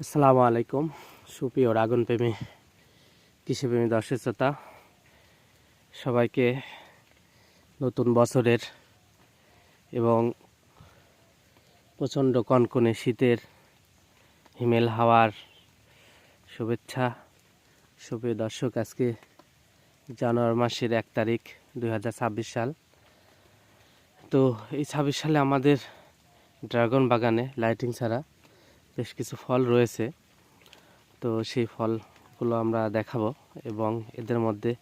আসসালামু আলাইকুম। সুপ্রিয় ড্রাগন প্রেমী কৃষিপ্রেমী দর্শক শ্রোতা, সবাইকে নতুন বছরের এবং প্রচণ্ড কনকনে শীতের হিমেল হাওয়ার শুভেচ্ছা। সুপ্রিয় দর্শক, আজকে জানুয়ারি মাসের এক তারিখ দু হাজার ছাব্বিশ সাল। তো এই ছাব্বিশ সালে আমাদের ড্রাগন বাগানে লাইটিং ছাড়া বেশ কিছু ফল রয়েছে। তো সেই ফলগুলো আমরা দেখাবো এবং এদের মধ্যে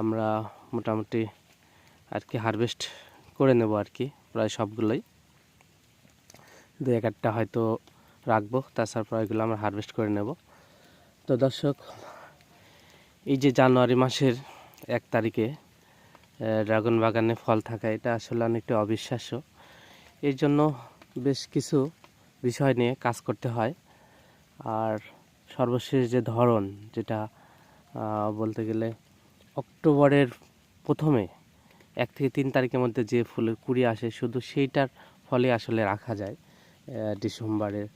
আমরা মোটামুটি আর কি হারভেস্ট করে নেব আর কি প্রায় সবগুলোই। দু এক একটা হয়তো রাখব, তাছাড়া প্রায়গুলো আমরা হারভেস্ট করে নেব। তো দর্শক, এই যে জানুয়ারি মাসের এক তারিখে ড্রাগন বাগানে ফল থাকা, এটা আসলে অনেকটা অবিশ্বাস্য। এর জন্য বেশ কিছু বিষয় নিয়ে কাজ করতে হয়। আর সর্বশেষ যে ধরন, যেটা বলতে গেলে অক্টোবরের প্রথমে, এক থেকে তিন তারিখের মধ্যে যে ফুলের কুড়ি আসে, শুধু সেইটার ফলে আসলে রাখা যায় ডিসেম্বরের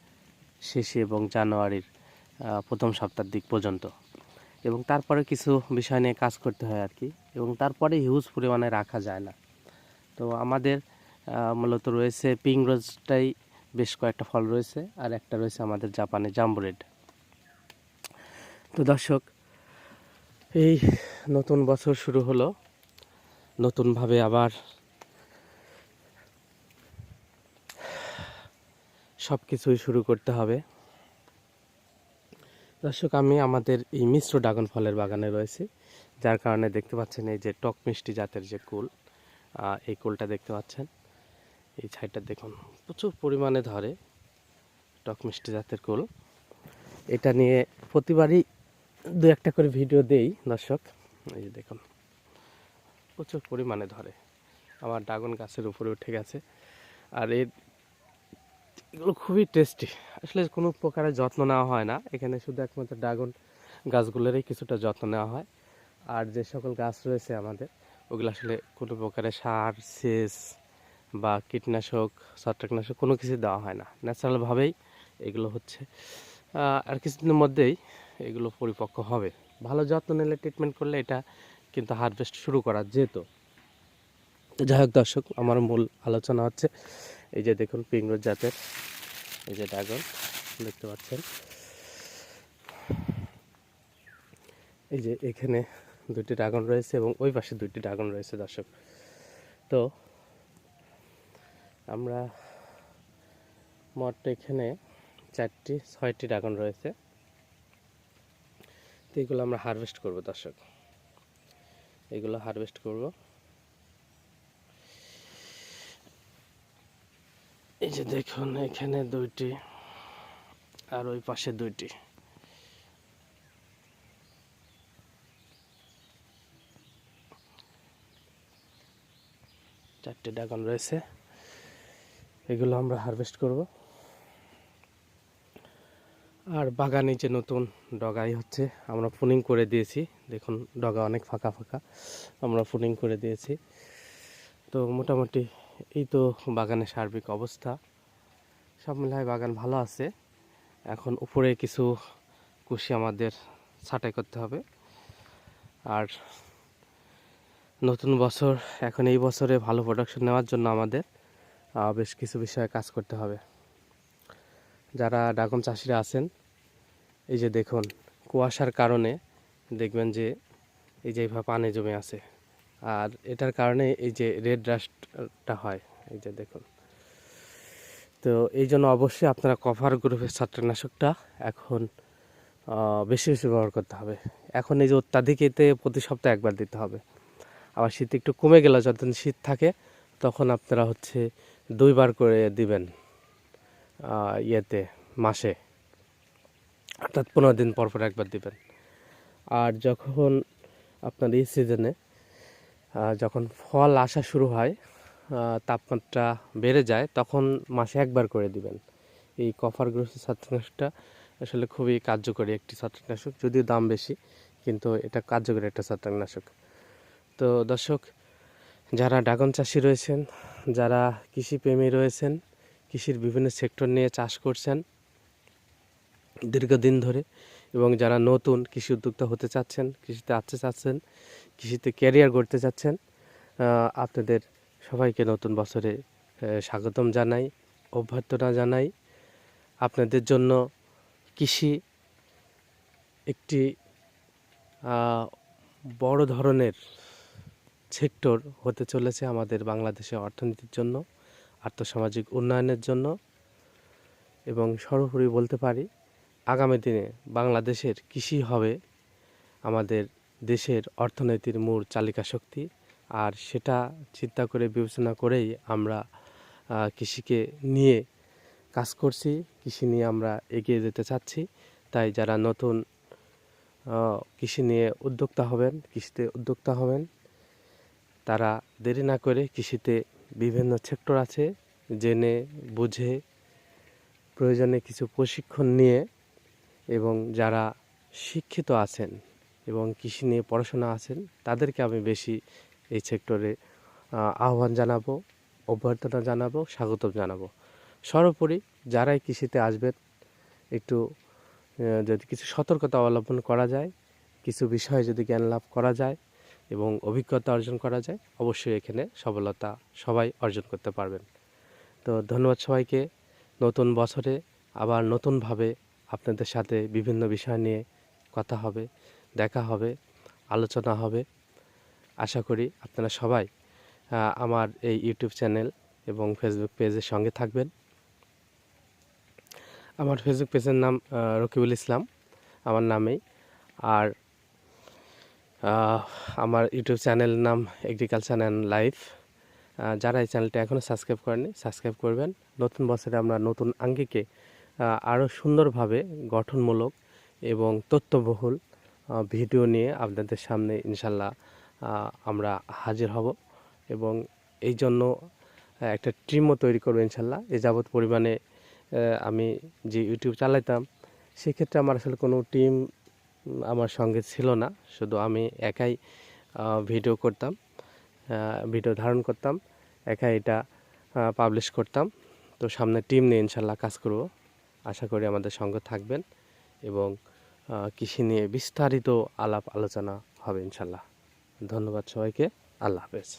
শেষে এবং জানুয়ারির প্রথম সপ্তাহের দিক পর্যন্ত। এবং তারপরে কিছু বিষয় নিয়ে কাজ করতে হয় আর কি, এবং তারপরে হিউজ পরিমাণে রাখা যায় না। তো আমাদের মূলত রয়েছে পিং রোজটাই বেশ কয়েকটা ফল রয়েছে আর একটা রয়েছে আমাদের জাপানে জাম্বুরেড তো দর্শক, এই নতুন বছর শুরু হলো। নতুনভাবে আবার সব কিছুই শুরু করতে হবে। দর্শক, আমি আমাদের এই মিশ্র ড্রাগন ফলের বাগানে রয়েছে, যার কারণে দেখতে পাচ্ছেন এই যে টক মিষ্টি জাতের যে কুল এই কুলটা দেখতে পাচ্ছেন। এই ছাইটা দেখুন, প্রচুর পরিমাণে ধরে টক মিষ্টি জাতের কুল। এটা নিয়ে প্রতিবারই দু একটা করে ভিডিও দেই দর্শক। এই যে দেখুন, প্রচুর পরিমাণে ধরে। আমার ড্রাগন গাছের উপরে উঠে গেছে। আর এর এগুলো খুবই টেস্টি আসলে কোনো প্রকারের যত্ন নেওয়া হয় না। এখানে শুধু একমাত্র ড্রাগন গাছগুলোরই কিছুটা যত্ন নেওয়া হয়। আর যে সকল গাছ রয়েছে আমাদের, ওগুলো আসলে কোনো প্রকারের সার, সেচ বা কীটনাশক, ছত্রাকনাশক কোনো কিছু দেওয়া হয় না। ন্যাচারালভাবেই এগুলো হচ্ছে। আর কিছুদিনের মধ্যেই এগুলো পরিপক্ক হবে। ভালো যত্ন নিলে ট্রিটমেন্ট করলে এটা কিন্তু হারভেস্ট শুরু করা যেত। যাই হোক দর্শক, আমার মূল আলোচনা হচ্ছে এই যে দেখুন পিংরোজ জাতের এই যে ড্রাগন, দেখতে পাচ্ছেন। এই যে এখানে দুটি ড্রাগন রয়েছে এবং ওই পাশে দুইটি ড্রাগন রয়েছে দর্শক। তো আমরা মোট এখানে চারটি, ছয়টি ড্রাগন রয়েছে। তো এগুলো আমরা হারভেস্ট করব দর্শক। এগুলো হারভেস্ট করব। এই যে দেখুন, এখানে দুইটি আর ওই পাশে দুইটি। চারটে ড্রাগন রয়েছে। এগুলো আমরা হারভেস্ট করব। আর বাগানে যে নতুন ডগাই হচ্ছে, আমরা ফুনিং করে দিয়েছি। দেখুন, ডগা অনেক ফাঁকা ফাঁকা, আমরা ফুনিং করে দিয়েছি। তো মোটামুটি এই তো বাগানের সার্বিক অবস্থা। সব মিলায় বাগান ভালো আছে। এখন উপরে কিছু কুশি আমাদের ছাঁটাই করতে হবে। আর নতুন বছর, এখন এই বছরে ভালো প্রোডাকশন নেওয়ার জন্য আমাদের বেশ কিছু বিষয়ে কাজ করতে হবে। যারা ড্রাগন চাষিরা আছেন, এই যে দেখুন, কুয়াশার কারণে দেখবেন যে এই যে এইভাবে পানি জমে আছে। আর এটার কারণে এই যে রেড রাস্টটা হয়, এই যে দেখুন। তো এই জন্য অবশ্যই আপনারা কভার গ্রুপের ছত্রাকনাশকটা এখন বেশি বেশি ব্যবহার করতে হবে। এখন এই যে অত্যাধিক এতে প্রতি সপ্তাহে একবার দিতে হবে। আবার শীত একটু কমে গেলে যতদিন শীত থাকে, তখন আপনারা হচ্ছে দুইবার করে দিবেন ইয়েতে, মাসে। অর্থাৎ পনেরো দিন পর পর একবার দিবেন। আর যখন আপনার এই সিজনে যখন ফল আসা শুরু হয় তাপমাত্রা বেড়ে যায়, তখন মাসে একবার করে দিবেন। এই কফার গ্রোস ছত্রাকনাশকটা আসলে খুবই কার্যকরী একটি ছত্রাকনাশক, যদিও দাম বেশি, কিন্তু এটা কার্যকরী একটা ছত্রাকনাশক। তো দর্শক যারা ড্রাগন চাষি রয়েছেন, যারা কৃষিপ্রেমী রয়েছেন, কৃষির বিভিন্ন সেক্টর নিয়ে চাষ করছেন দীর্ঘদিন ধরে এবং যারা নতুন কৃষি উদ্যোক্তা হতে চাচ্ছেন, কৃষিতে আসতে চাচ্ছেন, কৃষিতে ক্যারিয়ার করতে চাচ্ছেন আপনাদের সবাইকে নতুন বছরে স্বাগতম জানাই, অভ্যর্থনা জানাই। আপনাদের জন্য কৃষি একটি বড় ধরনের সেক্টর হতে চলেছে আমাদের বাংলাদেশের অর্থনীতির জন্য, আর্থসামাজিক উন্নয়নের জন্য। এবং সর্বোপরি বলতে পারি, আগামী দিনে বাংলাদেশের কৃষি হবে আমাদের দেশের অর্থনীতির মূল চালিকা শক্তি। আর সেটা চিন্তা করে, বিবেচনা করেই আমরা কৃষিকে নিয়ে কাজ করছি, কৃষি নিয়ে আমরা এগিয়ে যেতে চাচ্ছি। তাই যারা নতুন কৃষি নিয়ে উদ্যোক্তা হবেন, কৃষিতে উদ্যোক্তা হবেন তারা দেরি না করে কৃষিতে বিভিন্ন সেক্টর আছে, জেনে, বুঝে, প্রয়োজনে কিছু প্রশিক্ষণ নিয়ে এবং যারা শিক্ষিত আছেন এবং কৃষি নিয়ে পড়াশোনা আছেন, তাদেরকে আমি বেশি এই সেক্টরে আহ্বান জানাব, অভ্যর্থনা জানাব, স্বাগতম জানাব। সর্বোপরি যারাই কৃষিতে আসবেন, একটু যদি কিছু সতর্কতা অবলম্বন করা যায়, কিছু বিষয়ে যদি জ্ঞান লাভ করা যায় এবং অভিজ্ঞতা অর্জন করা যায়, অবশ্যই এখানে সফলতা সবাই অর্জন করতে পারবেন। তো ধন্যবাদ সবাইকে। নতুন বছরে আবার নতুনভাবে আপনাদের সাথে বিভিন্ন বিষয় নিয়ে কথা হবে, দেখা হবে, আলোচনা হবে। আশা করি আপনারা সবাই আমার এই ইউটিউব চ্যানেল এবং ফেসবুক পেজের সঙ্গে থাকবেন। আমার ফেসবুক পেজের নাম রকিবুল ইসলাম, আমার নামেই। আর আমার ইউটিউব চ্যানেলের নাম এগ্রিকালচার অ্যান্ড লাইফ যারা এই চ্যানেলটা এখনও সাবস্ক্রাইব করেনি সাবস্ক্রাইব করবেন। নতুন বছরে আমরা নতুন আঙ্গিকে আরও সুন্দরভাবে গঠনমূলক এবং তথ্যবহুল ভিডিও নিয়ে আপনাদের সামনে ইনশাল্লাহ আমরা হাজির হব। এবং এই জন্য একটা টিমও তৈরি করব ইনশাল্লাহ। এ যাবৎ পরিমাণে আমি যে ইউটিউব চালাইতাম, সেক্ষেত্রে আমার আসলে কোনো টিম আমার সঙ্গে ছিল না। শুধু আমি একাই ভিডিও করতাম ভিডিও ধারণ করতাম, একাই এটা পাবলিশ করতাম। তো সামনে টিম নিয়ে ইনশাল্লাহ কাজ করব। আশা করি আমাদের সঙ্গে থাকবেন এবং কৃষি নিয়ে বিস্তারিত আলাপ আলোচনা হবে ইনশাল্লাহ। ধন্যবাদ সবাইকে। আল্লাহ হাফেজ।